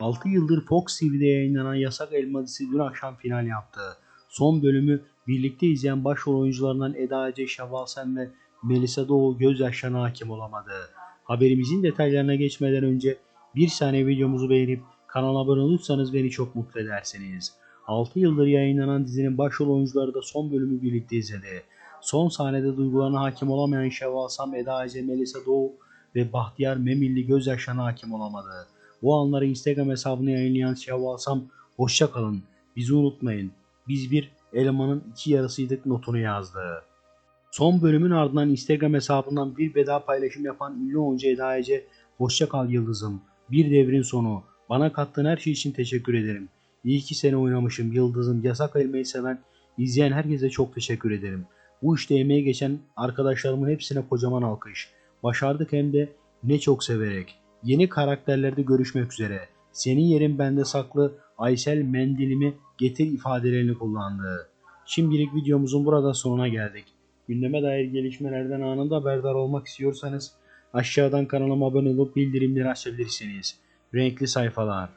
6 yıldır Fox TV'de yayınlanan Yasak Elma dizisi dün akşam final yaptı. Son bölümü birlikte izleyen başrol oyuncularından Eda Ece, Şevval Sen ve Melisa Doğu gözyaşlarına hakim olamadı. Haberimizin detaylarına geçmeden önce bir saniye videomuzu beğenip kanala abone olursanız beni çok mutlu edersiniz. 6 yıldır yayınlanan dizinin başrol oyuncuları da son bölümü birlikte izledi. Son sahnede duygularına hakim olamayan Şevval Sam, Eda Ece, Melisa Doğu ve Bahtiyar Memilli gözyaşlarına hakim olamadı. Bu anları Instagram hesabını yayınlayan Şevval Sam, hoşça kalın, bizi unutmayın, biz bir elemanın iki yarısıydık notunu yazdı. Son bölümün ardından Instagram hesabından bir veda paylaşım yapan ünlü oyuncu Eda Ece, hoşça kal yıldızım, bir devrin sonu, bana kattığın her şey için teşekkür ederim. İyi ki seni oynamışım yıldızım, yasak elmayı seven, izleyen herkese çok teşekkür ederim. Bu işte emeği geçen arkadaşlarımın hepsine kocaman alkış. Başardık hem de ne çok severek. Yeni karakterlerde görüşmek üzere. Senin yerin bende saklı Aysel mendilimi getir ifadelerini kullandı. Şimdilik videomuzun burada sonuna geldik. Gündeme dair gelişmelerden anında haberdar olmak istiyorsanız aşağıdan kanalıma abone olup bildirimleri açabilirsiniz. Renkli sayfalar.